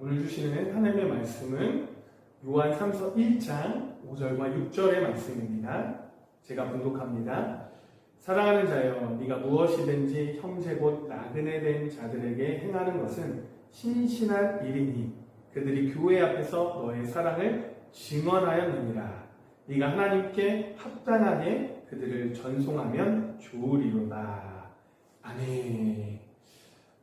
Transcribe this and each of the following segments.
오늘 주시는 하나님의 말씀은 요한 3서 1장 5절과 6절의 말씀입니다. 제가 분독합니다. 사랑하는 자여, 네가 무엇이든지 형제 곧 나그네 된 자들에게 행하는 것은 신신한 일이니 그들이 교회 앞에서 너의 사랑을 증언하였느니라. 네가 하나님께 합당하게 그들을 전송하면 좋으리로다. 아멘.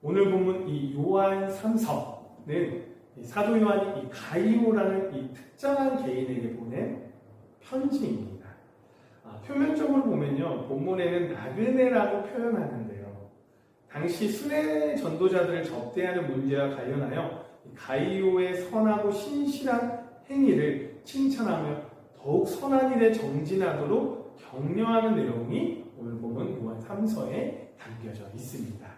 오늘 본문 이 요한 3서 는 사도 요한이 이 가이오라는 이 특정한 개인에게 보낸 편지입니다. 아, 표면적으로 보면요, 본문에는 나그네라고 표현하는데요. 당시 순회 전도자들을 접대하는 문제와 관련하여 가이오의 선하고 신실한 행위를 칭찬하며 더욱 선한 일에 정진하도록 격려하는 내용이 오늘 보면 요한 3서에 담겨져 있습니다.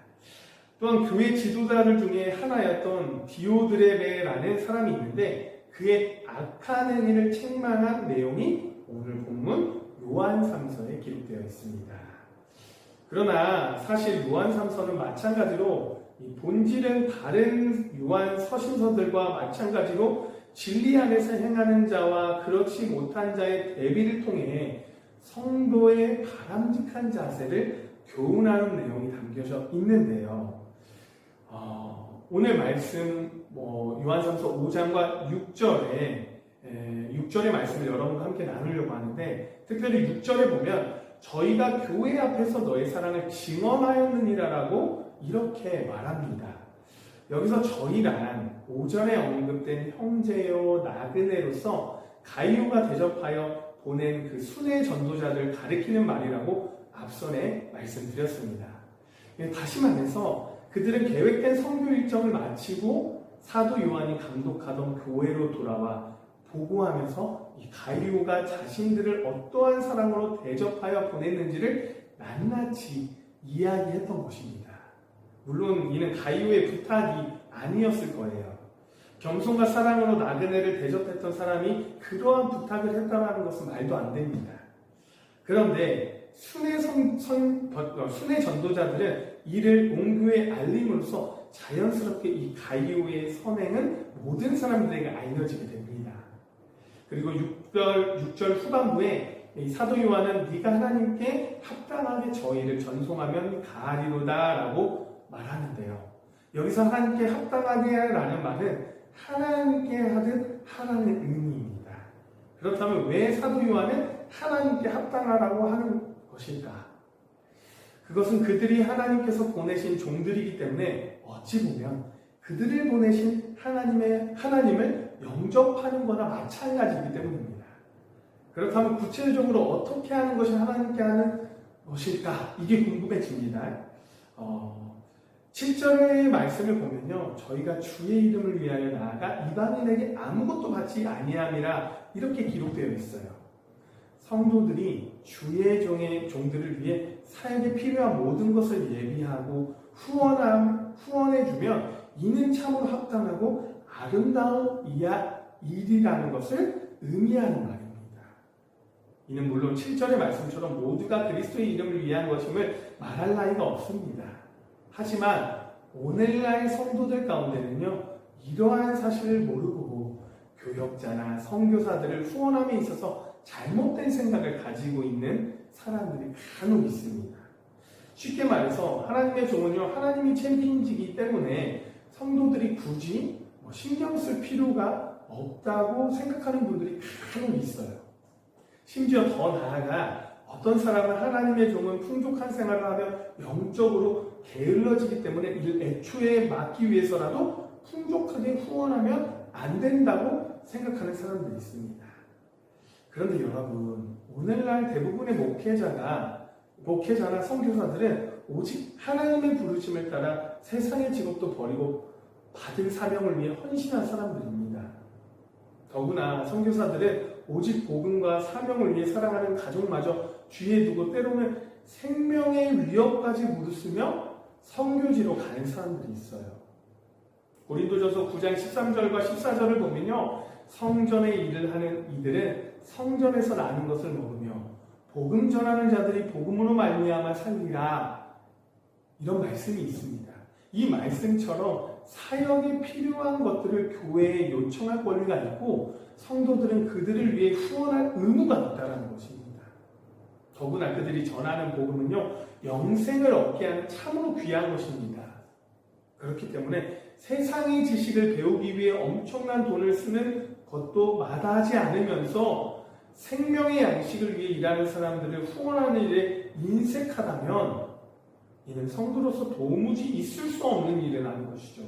또한 교회 지도자들 중에 하나였던 디오드레베라는 사람이 있는데 그의 악한 행위를 책망한 내용이 오늘 본문 요한 3서에 기록되어 있습니다. 그러나 사실 요한 3서는 마찬가지로 본질은 다른 요한 서신서들과 마찬가지로 진리 안에서 행하는 자와 그렇지 못한 자의 대비를 통해 성도의 바람직한 자세를 교훈하는 내용이 담겨져 있는데요. 어, 오늘 말씀 뭐 요한삼서 5장과 6절에 6절의 말씀을 여러분과 함께 나누려고 하는데 특별히 6절에 보면 저희가 교회 앞에서 너의 사랑을 증언하였느니라라고 이렇게 말합니다. 여기서 저희란 오전에 언급된 형제요 나그네로서 가이오가 대접하여 보낸 그 순회 전도자들 가리키는 말이라고 앞선에 말씀드렸습니다. 다시 말해서 그들은 계획된 성교 일정을 마치고 사도 요한이 감독하던 교회로 돌아와 보고하면서 이 가이오가 자신들을 어떠한 사랑으로 대접하여 보냈는지를 낱낱이 이야기했던 것입니다. 물론 이는 가이오의 부탁이 아니었을 거예요. 겸손과 사랑으로 나그네를 대접했던 사람이 그러한 부탁을 했다는 것은 말도 안 됩니다. 그런데 순회, 성, 선, 어, 순회 전도자들은 이를 옹교에 알림으로써 자연스럽게 이 가이오의 선행은 모든 사람들에게 알려지게 됩니다. 그리고 6절, 6절 후반부에 사도 요한은 네가 하나님께 합당하게 저희를 전송하면 가하리로다 라고 말하는데요. 여기서 하나님께 합당하게 라는 말은 하나님께 하듯 하라는 의미입니다. 그렇다면 왜 사도 요한은 하나님께 합당하라고 하는 것일까? 그것은 그들이 하나님께서 보내신 종들이기 때문에 어찌 보면 그들을 보내신 하나님의 하나님을 영접하는 거나 마찬가지이기 때문입니다. 그렇다면 구체적으로 어떻게 하는 것이 하나님께 하는 것일까? 이게 궁금해집니다. 어, 7절의 말씀을 보면요. 저희가 주의 이름을 위하여 나아가 이방인에게 아무것도 받지 아니함이라 이렇게 기록되어 있어요. 성도들이 주의 종의 종들을 위해 사역에 필요한 모든 것을 예비하고 후원함, 후원해 주면 이는 참으로 합당하고 아름다운 이야, 일이라는 것을 의미하는 말입니다. 이는 물론 7절의 말씀처럼 모두가 그리스도의 이름을 위한 것임을 말할 나위가 없습니다. 하지만 오늘날 성도들 가운데는요, 이러한 사실을 모르고 교역자나 선교사들을 후원함에 있어서 잘못된 생각을 가지고 있는 사람들이 간혹 있습니다. 쉽게 말해서 하나님의 종은요, 하나님이 챔피언지기 때문에 성도들이 굳이 뭐 신경 쓸 필요가 없다고 생각하는 분들이 간혹 있어요. 심지어 더 나아가 어떤 사람은 하나님의 종은 풍족한 생활을 하며 영적으로 게을러지기 때문에 이를 애초에 막기 위해서라도 풍족하게 후원하면 안 된다고 생각하는 사람들이 있습니다. 그런데 여러분, 오늘날 대부분의 목회자가, 목회자나 선교사들은 오직 하나님의 부르심을 따라 세상의 직업도 버리고 받은 사명을 위해 헌신한 사람들입니다. 더구나 선교사들은 오직 복음과 사명을 위해 사랑하는 가족마저 뒤에 두고 때로는 생명의 위협까지 무릅쓰며 성교지로 가는 사람들이 있어요. 고린도전서 9장 13절과 14절을 보면요. 성전의 일을 하는 이들은 성전에서 나는 것을 먹으며 복음 전하는 자들이 복음으로 말미암아 살리라 이런 말씀이 있습니다. 이 말씀처럼 사역에 필요한 것들을 교회에 요청할 권리가 있고 성도들은 그들을 위해 후원할 의무가 있다는 것입니다. 더구나 그들이 전하는 복음은요 영생을 얻게 하는 참으로 귀한 것입니다. 그렇기 때문에 세상의 지식을 배우기 위해 엄청난 돈을 쓰는 것도 마다하지 않으면서 생명의 양식을 위해 일하는 사람들을 후원하는 일에 인색하다면 이는 성도로서 도무지 있을 수 없는 일이라는 것이죠.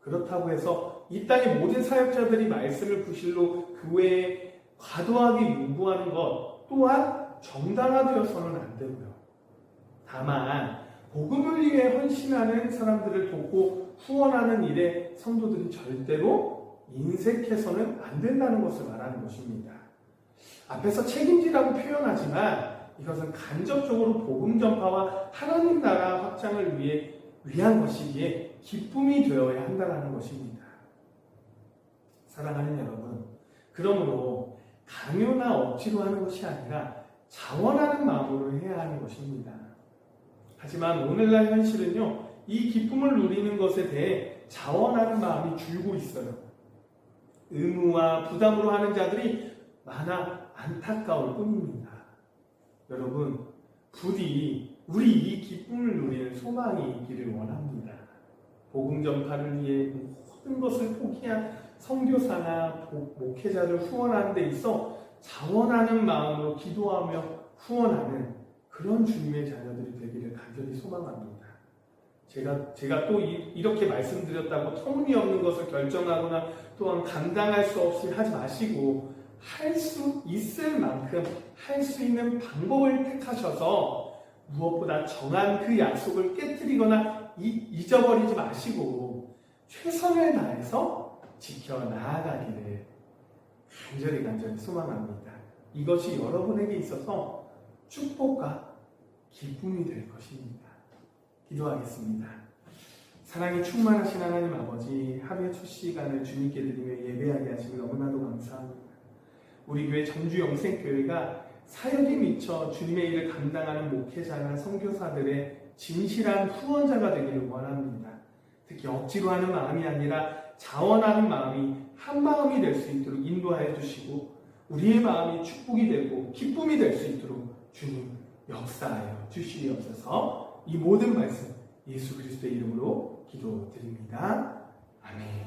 그렇다고 해서 이 땅의 모든 사역자들이 말씀을 부실로 교회에 과도하게 요구하는 것 또한 정당화되어서는 안 되고요. 다만 복음을 위해 헌신하는 사람들을 돕고 후원하는 일에 성도들이 절대로 인색해서는 안 된다는 것을 말하는 것입니다. 앞에서 책임지라고 표현하지만 이것은 간접적으로 복음 전파와 하나님 나라 확장을 위해 위한 것이기에 기쁨이 되어야 한다는 것입니다. 사랑하는 여러분, 그러므로 강요나 억지로 하는 것이 아니라 자원하는 마음으로 해야 하는 것입니다. 하지만 오늘날 현실은요, 이 기쁨을 누리는 것에 대해 자원하는 마음이 줄고 있어요. 의무와 부담으로 하는 자들이 많아 안타까울 뿐입니다. 여러분, 부디 우리 이 기쁨을 누리는 소망이 있기를 원합니다. 복음 전파를 위해 모든 것을 포기한 선교사나 복- 목회자를 후원하는 데 있어 자원하는 마음으로 기도하며 후원하는 그런 주님의 자녀들이 되기를 간절히 소망합니다. 제가 제가 또 이, 렇게 말씀드렸다고 터무니없는 것을 결정하거나 또한 감당할 수 없이 하지 마시고 할 수 있을 만큼 할 수 있는 방법을 택하셔서 무엇보다 정한 그 약속을 깨뜨리거나 이- 잊어버리지 마시고 최선을 다해서 지켜 나아가기를 간절히 간절히 소망합니다. 이것이 여러분에게 있어서 축복과 기쁨이 될 것입니다. 기도하겠습니다. 사랑이 충만하신 하나님 아버지 하루의 첫 시간을 주님께 드리며 예배하게 하시면 너무나도 감사합니다. 우리 교회 전주 영생교회가 사역에 미쳐 주님의 일을 감당하는 목회자나 선교사들의 진실한 후원자가 되기를 원합니다. 특히 억지로 하는 마음이 아니라 자원하는 마음이 한 마음이 될 수 있도록 인도하여 주시고 우리의 마음이 축복이 되고 기쁨이 될 수 있도록 주님 역사하여 주시옵소서 이 모든 말씀 예수 그리스도의 이름으로 기도드립니다. 아멘.